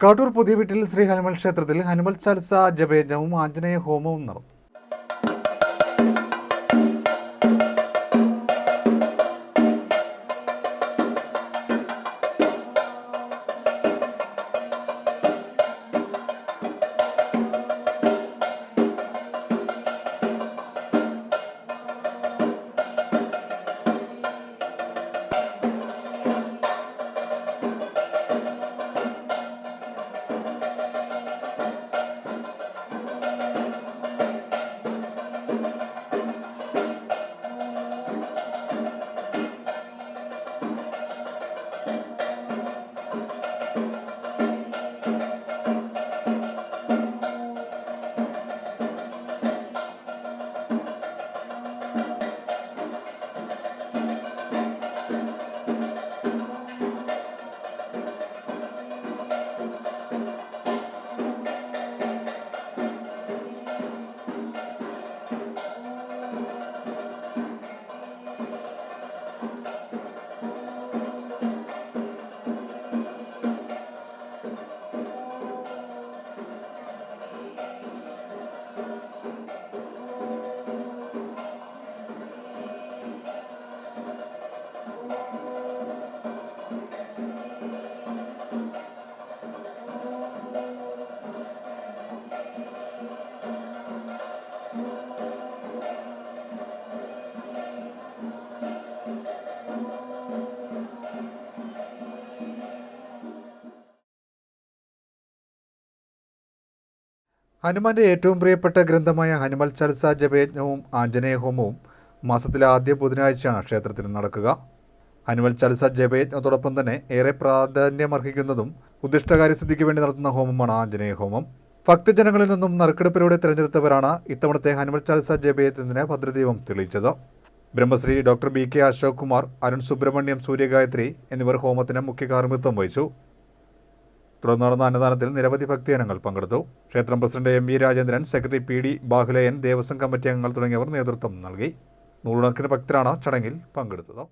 കാട്ടൂർ പുതിയ വീട്ടിൽ ശ്രീ ഹനുമൽ ക്ഷേത്രത്തിൽ ഹനുമൽ ചാലിസ ജപയജ്ഞവും ആഞ്ജനേയ ഹോമവും നടന്നു. ഹനുമാന്റെ ഏറ്റവും പ്രിയപ്പെട്ട ഗ്രന്ഥമായ ഹനുമൽ ചൽസ ജപയജ്ഞവും ആഞ്ജനേയ ഹോമവും മാസത്തിലെ ആദ്യ ബുധനാഴ്ചയാണ് ക്ഷേത്രത്തിൽ നടക്കുക. ഹനുമൽ ചൽസ ജപയജ്ഞത്തോടൊപ്പം തന്നെ ഏറെ പ്രാധാന്യമർഹിക്കുന്നതും ഉദ്ദിഷ്ടകാര്യസിദ്ധിക്ക് വേണ്ടി നടത്തുന്ന ഹോമമാണ് ആഞ്ജനേയ ഹോമം ഭക്തജനങ്ങളിൽ നിന്നും നറുക്കെടുപ്പിലൂടെ തിരഞ്ഞെടുത്തവരാണ് ഇത്തവണത്തെ ഹനുമൽ ചൽസ ജപയജ്ഞത്തിന് ഭദ്രദീപം തെളിയിച്ചത്. Brahmashri doctor B K Ashok Kumar Arun Subrahmanyam Suryagayathri എന്നിവർ ഹോമത്തിന് മുഖ്യ കാർമ്മിത്വം വഹിച്ചു. തുടർന്ന് നടന്ന അന്നദാനത്തിൽ നിരവധി ഭക്തജനങ്ങൾ പങ്കെടുത്തു. ക്ഷേത്രം president M V Rajendran secretary P D Bahulayan Devaswom committee അംഗങ്ങൾ തുടങ്ങിയവർ നേതൃത്വം നൽകി. നൂറുകണക്കിന് ഭക്തരാണ് ചടങ്ങിൽ പങ്കെടുത്തത്.